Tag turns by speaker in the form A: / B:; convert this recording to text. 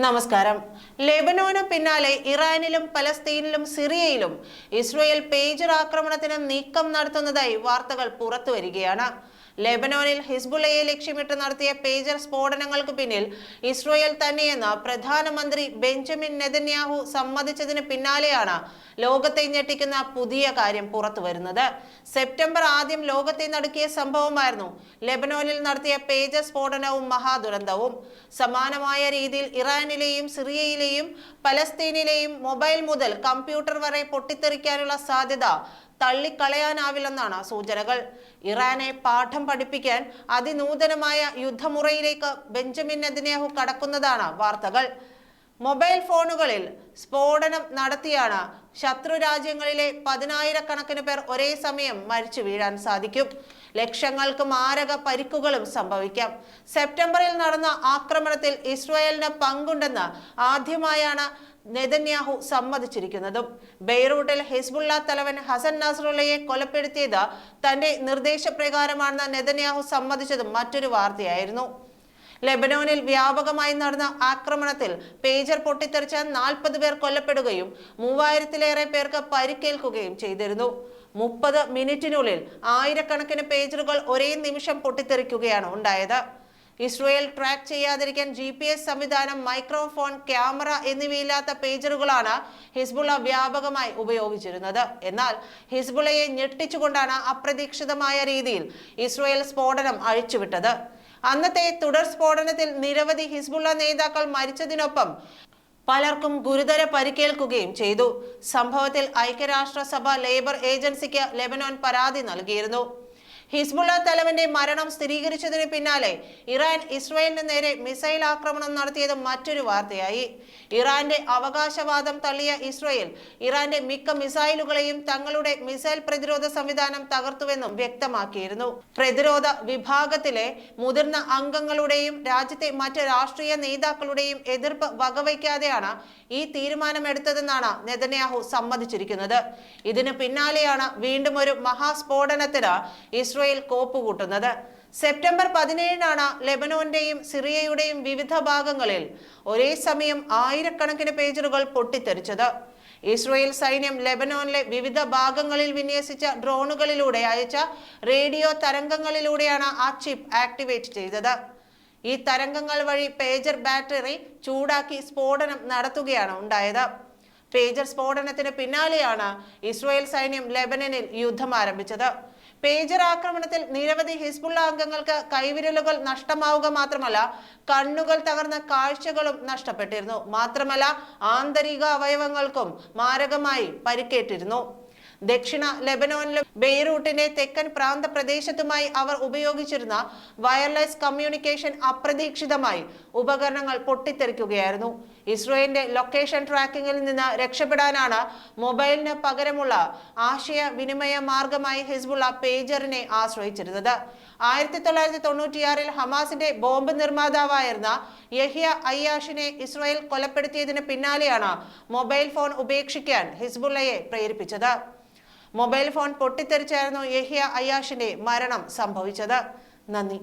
A: നമസ്കാരം. ലെബനോന് പിന്നാലെ ഇറാനിലും പലസ്തീനിലും സിറിയയിലും Israel pager ആക്രമണത്തിന് നീക്കം നടത്തുന്നതായി വാർത്തകൾ പുറത്തുവരികയാണ്. ലെബനോനിൽ ഹിസ്ബുള്ളയെ ലക്ഷ്യമിട്ട് നടത്തിയ പേജർ സ്ഫോടനങ്ങൾക്ക് പിന്നിൽ ഇസ്രയേൽ തന്നെയെന്ന് പ്രധാനമന്ത്രി ബെഞ്ചമിൻ നെതന്യാഹു സമ്മതിച്ചതിന് പിന്നാലെയാണ് ലോകത്തെ ഞെട്ടിക്കുന്ന പുതിയ കാര്യം പുറത്തുവരുന്നത്. സെപ്റ്റംബർ ആദ്യം ലോകത്തെ നടുക്കിയ സംഭവമായിരുന്നു ലെബനോനിൽ നടത്തിയ പേജർ സ്ഫോടനവും മഹാദുരന്തവും. സമാനമായ രീതിയിൽ ഇറാനിലെയും സിറിയയിലെയും പലസ്തീനിലെയും മൊബൈൽ മുതൽ കമ്പ്യൂട്ടർ വരെ പൊട്ടിത്തെറിക്കാനുള്ള സാധ്യത തള്ളിക്കളയാനാവില്ലെന്നാണ് സൂചനകൾ. ഇറാനെ പാഠം പഠിപ്പിക്കാൻ അതിനൂതനമായ യുദ്ധമുറയിലേക്ക് ബെഞ്ചമിൻ നെതന്യാഹു കടക്കുന്നതാണ് വാർത്തകൾ. മൊബൈൽ ഫോണുകളിൽ സ്ഫോടനം നടത്തിയാണ് ശത്രു രാജ്യങ്ങളിലെ പതിനായിരക്കണക്കിന് പേർ ഒരേ സമയം മരിച്ചു വീഴാൻ സാധിക്കും. ലക്ഷങ്ങൾക്ക് മാരക പരിക്കുകളും സംഭവിക്കാം. സെപ്റ്റംബറിൽ നടന്ന ആക്രമണത്തിൽ ഇസ്രായേലിന് പങ്കുണ്ടെന്ന് ആദ്യമായാണ് നെതന്യാഹു സമ്മതിച്ചിരിക്കുന്നതും. ബെയ്റൂട്ടിൽ ഹിസ്ബുള്ള തലവൻ ഹസൻ നസ്രുള്ളയെ കൊലപ്പെടുത്തിയത് തന്റെ നിർദ്ദേശപ്രകാരമാണെന്ന് നെതന്യാഹു സമ്മതിച്ചതും മറ്റൊരു വാർത്തയായിരുന്നു. ലെബനോനിൽ വ്യാപകമായി നടന്ന ആക്രമണത്തിൽ പേജർ പൊട്ടിത്തെറിച്ച നാൽപ്പത് പേർ കൊല്ലപ്പെടുകയും മൂവായിരത്തിലേറെ പേർക്ക് പരിക്കേൽക്കുകയും ചെയ്തിരുന്നു. മുപ്പത് മിനിറ്റിനുള്ളിൽ ആയിരക്കണക്കിന് പേജറുകൾ ഒരേ നിമിഷം പൊട്ടിത്തെറിക്കുകയാണ് ഉണ്ടായത്. ഇസ്രയേൽ ട്രാക്ക് ചെയ്യാതിരിക്കാൻ ജി പി എസ് സംവിധാനം മൈക്രോഫോൺ ക്യാമറ എന്നിവയില്ലാത്ത പേജറുകളാണ് ഹിസ്ബുള്ള വ്യാപകമായി ഉപയോഗിച്ചിരുന്നത്. എന്നാൽ ഹിസ്ബുള്ളയെ ഞെട്ടിച്ചുകൊണ്ടാണ് അപ്രതീക്ഷിതമായ രീതിയിൽ ഇസ്രയേൽ സ്ഫോടനം അഴിച്ചുവിട്ടത്. അന്നത്തെ തുടർ സ്ഫോടനത്തിൽ നിരവധി ഹിസ്ബുള്ള നേതാക്കൾ മരിച്ചതിനൊപ്പം പലർക്കും ഗുരുതര പരിക്കേൽക്കുകയും ചെയ്തു. സംഭവത്തിൽ ഐക്യരാഷ്ട്രസഭ ലേബർ ഏജൻസിക്ക് ലെബനോൻ പരാതി നൽകിയിരുന്നു. ഹിസ്ബുള്ള തലവന്റെ മരണം സ്ഥിരീകരിച്ചതിന് പിന്നാലെ ഇറാൻ ഇസ്രയേലിന് നേരെ മിസൈൽ ആക്രമണം നടത്തിയത് മറ്റൊരു വാർത്തയായി. ഇറാന്റെ അവകാശവാദം തള്ളിയ ഇസ്രയേൽ ഇറാന്റെ മിക്ക മിസൈലുകളെയും തങ്ങളുടെ മിസൈൽ പ്രതിരോധ സംവിധാനം തകർത്തുവെന്നും വ്യക്തമാക്കിയിരുന്നു. പ്രതിരോധ വിഭാഗത്തിലെ മുതിർന്ന അംഗങ്ങളുടെയും രാജ്യത്തെ മറ്റ് രാഷ്ട്രീയ നേതാക്കളുടെയും എതിർപ്പ് വകവയ്ക്കാതെയാണ് ഈ തീരുമാനമെടുത്തതെന്നാണ് നെതന്യാഹു സമ്മതിച്ചിരിക്കുന്നത്. ഇതിന് പിന്നാലെയാണ് വീണ്ടും ഒരു മഹാസ്ഫോടനത്തിന് ഇസ്രയേൽ കോപ്പ് കൂട്ടുന്നത്. സെപ്റ്റംബർ പതിനേഴിനാണ് ലെബനോന്റെയും സിറിയയുടെയും വിവിധ ഭാഗങ്ങളിൽ ഒരേ സമയം ആയിരക്കണക്കിന് പേജറുകൾ പൊട്ടിത്തെറിച്ചത്. ഇസ്രയേൽ സൈന്യം ലെബനോനിലെ വിവിധ ഭാഗങ്ങളിൽ വിന്യസിച്ച ഡ്രോണുകളിലൂടെ അയച്ച റേഡിയോ തരംഗങ്ങളിലൂടെയാണ് ആ ചിപ്പ് ആക്ടിവേറ്റ് ചെയ്തത്. ഈ തരംഗങ്ങൾ വഴി പേജർ ബാറ്ററി ചൂടാക്കി സ്ഫോടനം നടത്തുകയാണ് ഉണ്ടായത്. പേജർ സ്ഫോടനത്തിന് പിന്നാലെയാണ് ഇസ്രായേൽ സൈന്യം ലെബനനിൽ യുദ്ധം ആരംഭിച്ചത്. പേജർ ആക്രമണത്തിൽ നിരവധി ഹിസ്ബുള്ള അംഗങ്ങൾക്ക് കൈവിരലുകൾ നഷ്ടമാവുക മാത്രമല്ല കണ്ണുകൾ തകർന്ന കാഴ്ചകളും നഷ്ടപ്പെട്ടിരുന്നു. മാത്രമല്ല ആന്തരിക അവയവങ്ങൾക്കും മാരകമായി പരിക്കേറ്റിരുന്നു. ദക്ഷിണ ലെബനോനിലും ബെയ്റൂട്ടിന്റെ തെക്കൻ പ്രാന്ത പ്രദേശത്തുമായി അവർ ഉപയോഗിച്ചിരുന്ന വയർലെസ് കമ്മ്യൂണിക്കേഷൻ അപ്രതീക്ഷിതമായി ഉപകരണങ്ങൾ പൊട്ടിത്തെറിക്കുകയായിരുന്നു. ഇസ്രോയിന്റെ ലൊക്കേഷൻ ട്രാക്കിംഗിൽ നിന്ന് രക്ഷപ്പെടാനാണ് മൊബൈലിന് പകരമുള്ള ആശയവിനിമയ മാർഗമായി ഹിസ്ബുള്ള പേജറിനെ ആശ്രയിച്ചിരുന്നത്. ആയിരത്തി തൊള്ളായിരത്തി തൊണ്ണൂറ്റിയാറിൽ ഹമാസിന്റെ ബോംബ് നിർമ്മാതാവായിരുന്ന യഹിയ അയ്യാഷിനെ ഇസ്രായേൽ കൊലപ്പെടുത്തിയതിന് പിന്നാലെയാണ് മൊബൈൽ ഫോൺ ഉപേക്ഷിക്കാൻ ഹിസ്ബുള്ളയെ പ്രേരിപ്പിച്ചത്. മൊബൈൽ ഫോൺ പൊട്ടിത്തെറിച്ചായിരുന്നു യഹിയ അയ്യാഷിന്റെ മരണം സംഭവിച്ചത്. നന്ദി.